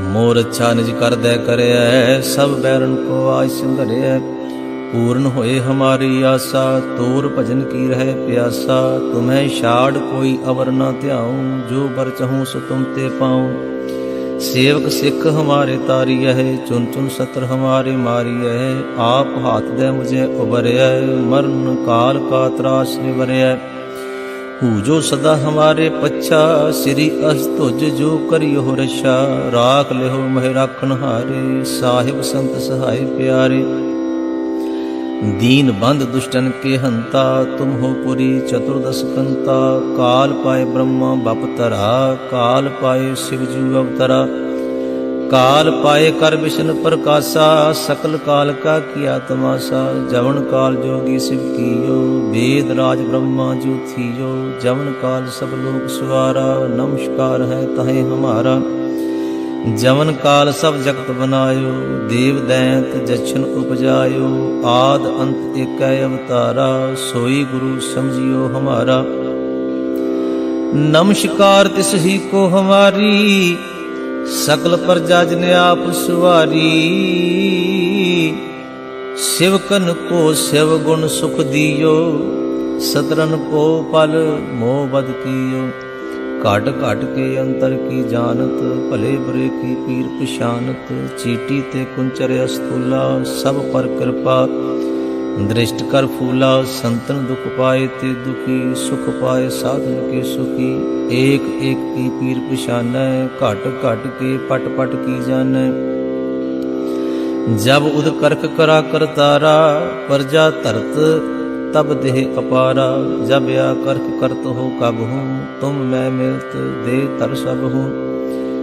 ਮੋਰ ਅੱਛਾ ਨਿਜ ਕਰਦੈ ਕਰਿਐ ਸਭ ਬੈਰਨ ਕੋ ਆਇ ਸੰਘਰਿਐ ਪੂਰਨ ਹੋਏ ਹਮਾਰੀ ਆਸਾ, ਤੋਰ ਭਜਨ ਕੀ ਰਹੇ ਪਿਆਸਾ। ਤੁਮੈ ਛਾੜ ਕੋਈ ਅਵਰ ਨਾ ਧਿਆਉ, ਜੋ ਬਰ ਚਹੂੰ ਸੋ ਤੁਮ ਤੇ ਪਾਉ। ਸੇਵਕ ਸਿੱਖ ਹਮਾਰੇ ਤਾਰੀਐ ਚੁਨ ਚੁਨ ਸਤਰ ਹਮਾਰੇ ਮਾਰੀਐ ਆਪ ਹਾਥ ਦੇ ਮੁਝੇ ਉਬਰਿਐ ਮਰਨ ਕਾਲ ਕਾ ਤਰਾਸ ਨਿਵਰਿਐ ਪੂਜੋ ਸਦਾ ਹਮਾਰੇ ਪੱਛਾ, ਸ੍ਰੀ ਅਸਤੁਜ ਜੋ ਕਰਿਓ ਹੋ ਰਛਾ। ਰਾਖ ਲਿਓ ਮਹਿ ਰਾਖਣ ਹਾਰੇ, ਸਾਹਿਬ ਸੰਤ ਸਹਾਈ ਪਿਆਰੇ। ਦੀਨ ਬੰਦ ਦੁਸ਼ਟਨ ਕੇ ਹੰਤਾ, ਤੁਮ ਹੋ ਪੁਰੀ ਚਤੁਰਦਸ ਕੰਤਾ ਕਾਲ ਪਾਏ ਬ੍ਰਹਮਾ, ਬਪ ਤਰਾ ਕਾਲ ਪਾਏ ਸਿਵ ਜੂ ਅਵਤਰਾ। काल पाए कर विष्णु प्रकाशा सकल काल का किया तमाशा जवन काल जोगी शिव कियो वेद राज ब्रह्मा जो थियो जवन काल सब लोग सुवारा नमस्कार है तहे हमारा जवन काल सब जगत बनायो देव दैंत जछन उपजायो आद अंत एक अवतारा सोई गुरु समझियो हमारा नमस्कार तिस ही को हमारी ਸਕਲ ਪ੍ਰਜਾ ਜਨ ਆਪ ਸੁਵਾਰੀ, ਸਿਵਕਨ ਕੋ ਸਿਵ ਗੁਣ ਸੁਖ ਦਿਓ, ਸਤਰਨ ਕੋ ਪਲ ਮੋਹ ਬਦ ਕੀਓ। ਘਟ ਘਟ ਕੇ ਅੰਤਰ ਕੀ ਜਾਣਤ, ਭਲੇ ਬੁਰੇ ਕੀ ਪੀਰ ਪਛਾਨਤ, ਚੀਟੀ ਤੇ ਕੁੰਚਰ ਅਸਤੂਲਾ, ਸਭ ਪਰ ਕਿਰਪਾ ਦ੍ਰਿਸ਼ਟ ਕਰ ਫੂਲਾ, ਸੰਤਨ ਦੁਖ ਪਾਏ ਤੇ ਦੁਖੀ, ਸੁਖ ਪਾਏ ਸਾਧਨ ਕੇ ਸੁਖੀ। ਏਕ ਏਕ ਕੀ ਪੀਰ ਪਛਾਨੈ, ਘਟ ਘਟ ਕੇ ਪਟ ਪਟ ਕੀ ਜਾਣੈ। ਜਬ ਉਦ ਕਰਕ ਕਰਾ ਕਰਤਾਰਾ ਪਰਜਾ ਧਰਤ ਤਬ ਦੇਹ ਅਪਾਰਾ। ਜਬ ਆ ਕਰਕ ਕਰਤ ਹੋ ਕਬ ਹੂੰ, ਤੁਮ ਮੈਂ ਮਿਲਤ ਦੇ ਤਰ ਸਭ ਹੂੰ।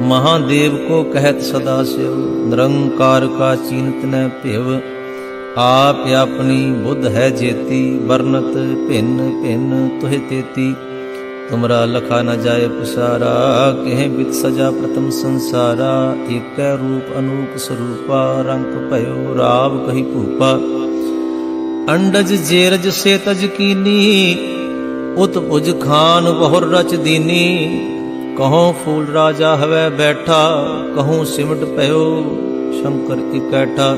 ਮਹਾਦੇਵ ਕੋ ਕਹਿਤ ਸਦਾ ਸਿਵ ਨਿਰੰਕਾਰ ਕਾ ਚੀਨਤ ਨ ਭੇਵ ਆਪ ਆਪਣੀ ਬੁੱਧ ਹੈ ਜੇਤੀ ਵਰਨਤ ਭਿੰਨ ਭਿੰਨ ਤੁਹਿ ਤੇਤੀ ਤੁਮਰਾ ਲਖਾ ਨ ਜਾਏ ਪਸਾਰਾ ਕਹਿ ਬਿਤ ਸਜਾ ਪ੍ਰਤਮ ਸੰਸਾਰਾ ਏਕੈ ਰੂਪ ਅਨੂਪ ਸਰੂਪਾ ਰੰਗ ਭਇਓ ਰਾਵ ਕਹੀ ਭੂਪਾ ਅੰਡਜ ਜੇਰਜ ਸੇ ਤਜ ਕੀਨੀ ਉਤ ਭੁਜ ਖਾਨ ਬਹੁਰ ਰਚ ਦੀਨੀ ਕਹੋ ਫੂਲ ਰਾਜਾ ਹਵੈ ਬੈਠਾ, ਕਹੂੰ ਸਿਮਟ ਭਇਓ ਸ਼ੰਕਰ ਇਕੈਠਾ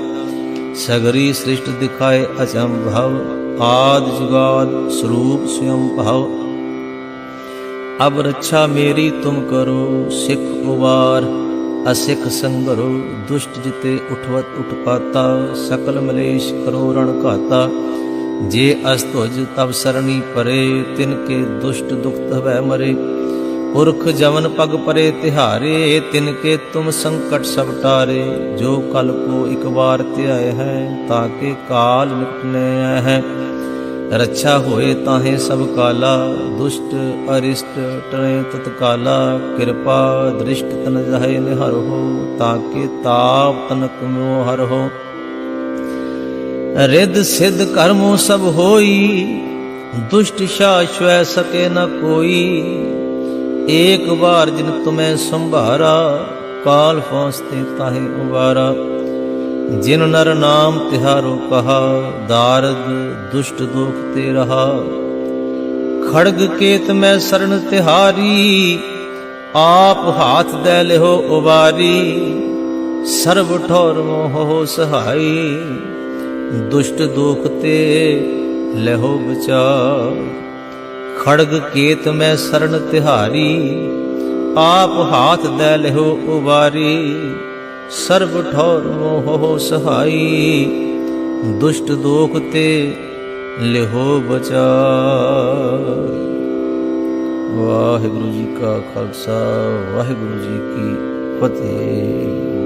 ਸਗਰੀ ਸ੍ਰਿਸ਼ਟ ਦਿਖਾਏ ਅਚੰਭਵ ਆਦ ਜੁਗਾਦ ਸਰੂਪ ਸਯੰ ਭਵ। ਅਬ ਰੱਛਾ ਮੇਰੀ ਤੁਮ ਕਰੋ, ਸਿੱਖ ਉਵਾਰ, ਅਸਿੱਖ ਸੰਗਰੋ, ਦੁਸ਼ਟ ਜਿਤੇ ਉਠਵਤ ਉਠਪਾਤਾ, ਸਕਲ ਮਲੇਸ਼ ਕਰੋ ਰਣ ਘਾਤਾ। ਜੇ ਅਸਤੁਜ ਤਬ ਸਰਣੀ ਪਰੇ, ਤਿਨ ਕੇ ਦੁਸ਼ਟ ਦੁਖਤ ਹਵੈ ਮਰੇ। ਪੁਰਖ ਜਵਨ ਪਗ ਪਰੇ ਤਿਹਾਰੇ, ਤਿਨ ਕੇ ਤੁਮ ਸੰਕਟ ਸਭ ਟਾਰੇ। ਜੋ ਕਲ ਕੋ ਇਕ ਵਾਰ ਧਿਆਏ ਹੈ, ਤਾਂ ਕੇ ਕਾਲ ਨਿਕਟਨੇ ਆਏ ਹੈ। ਰੱਛਾ ਹੋਏ ਤਾਹੇ ਸਭ ਕਾਲਾ, ਦੁਸ਼ਟ ਅਰਿਸ਼ਟ ਟਰੇ ਤਤਕਾਲਾ। ਕਿਰਪਾ ਦ੍ਰਿਸ਼ਟ ਤਨ ਜਹੇ ਨਿਹਰ ਹੋ ਤਾਕੇ ਤਾਪ ਤਨਕ ਮੋ ਹਰ ਰਿੱਧ ਸਿੱਧ ਕਰਮੋ ਸਭ ਹੋਈ, ਦੁਸ਼ਟ ਸ਼ਾਸ਼ਵੈ ਸਕੇ ਨ ਕੋਈ। ਏਕ ਵਾਰ ਜਿਨ ਤੁਮੈ ਸੰਭਾਰਾ, ਕਾਲ ਫਾਂਸਤੇ ਤਾਹੇ ਉਵਾਰਾ। ਜਿਨ ਨਰ ਨਾਮ ਤਿਹਾਰੋ ਕਹਾ, ਦਾਰਦ ਦੁਸ਼ਟ ਦੋਖ ਤੇ ਰਹਾ। ਖੜਗ ਕੇਤ ਮੈਂ ਸਰਣ ਤਿਹਾਰੀ, ਆਪ ਹਾਥ ਦੇ ਲਿਓ ਉਵਾਰੀ। ਸਰਬ ਠੌਰ ਮੋਹ ਸਹਾਈ, ਦੁਸ਼ਟ ਦੋਖ ਤੇ ਲਹੋ ਬਚਾ ਖੜਗ ਕੇਤ ਮੈਂ ਸਰਨ ਤਿਹਾਰੀ, ਆਪ ਹਾਥ ਦੇ ਲਿਓ ਉਵਾਰੀ ਸਰਬ ਠੌਰ ਮੋਹ ਸਹਾਈ, ਦੁਸ਼ਟ ਦੋਖ ਤੇ ਲਿਹੋ ਬਚਾ ਵਾਹਿਗੁਰੂ ਜੀ ਕਾ ਖਾਲਸਾ, ਵਾਹਿਗੁਰੂ ਜੀ ਕੀ ਫਤਿਹ।